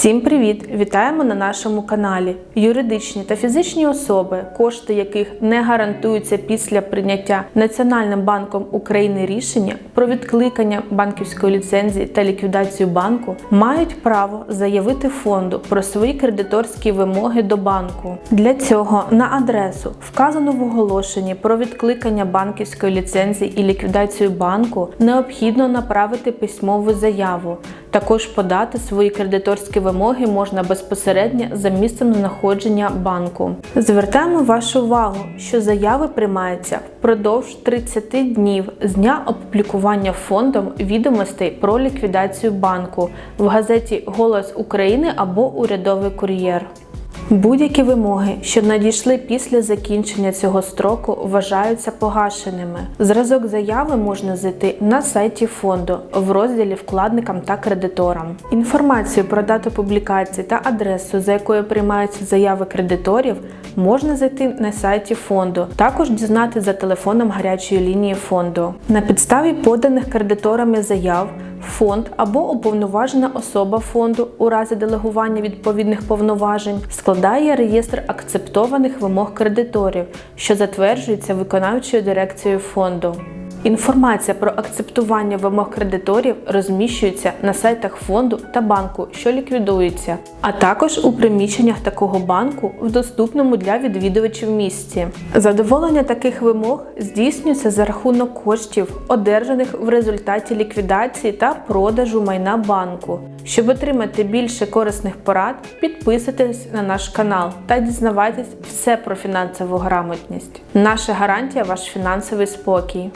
Всім привіт! Вітаємо на нашому каналі. Юридичні та фізичні особи, кошти яких не гарантуються після прийняття Національним банком України рішення про відкликання банківської ліцензії та ліквідацію банку, мають право заявити фонду про свої кредиторські вимоги до банку. Для цього на адресу, вказану в оголошенні про відкликання банківської ліцензії і ліквідацію банку, необхідно направити письмову заяву. Також подати свої кредиторські вимоги можна безпосередньо за місцем знаходження банку. Звертаємо вашу увагу, що заяви приймаються впродовж 30 днів з дня опублікування фондом відомостей про ліквідацію банку в газеті Голос України або Урядовий кур'єр. Будь-які вимоги, що надійшли після закінчення цього строку, вважаються погашеними. Зразок заяви можна знайти на сайті фонду в розділі вкладникам та кредиторам. Інформацію про дату публікації та адресу, за якою приймаються заяви кредиторів, можна знайти на сайті фонду. Також дізнати за телефоном гарячої лінії фонду. На підставі поданих кредиторами заяв фонд або уповноважена особа фонду у разі делегування відповідних повноважень складає реєстр акцептованих вимог кредиторів, що затверджується виконавчою дирекцією фонду. Інформація про акцептування вимог кредиторів розміщується на сайтах фонду та банку, що ліквідується, а також у приміщеннях такого банку в доступному для відвідувачів місці. Задоволення таких вимог здійснюється за рахунок коштів, одержаних в результаті ліквідації та продажу майна банку. Щоб отримати більше корисних порад, підписуйтесь на наш канал та дізнавайтесь все про фінансову грамотність. Наша гарантія ваш фінансовий спокій.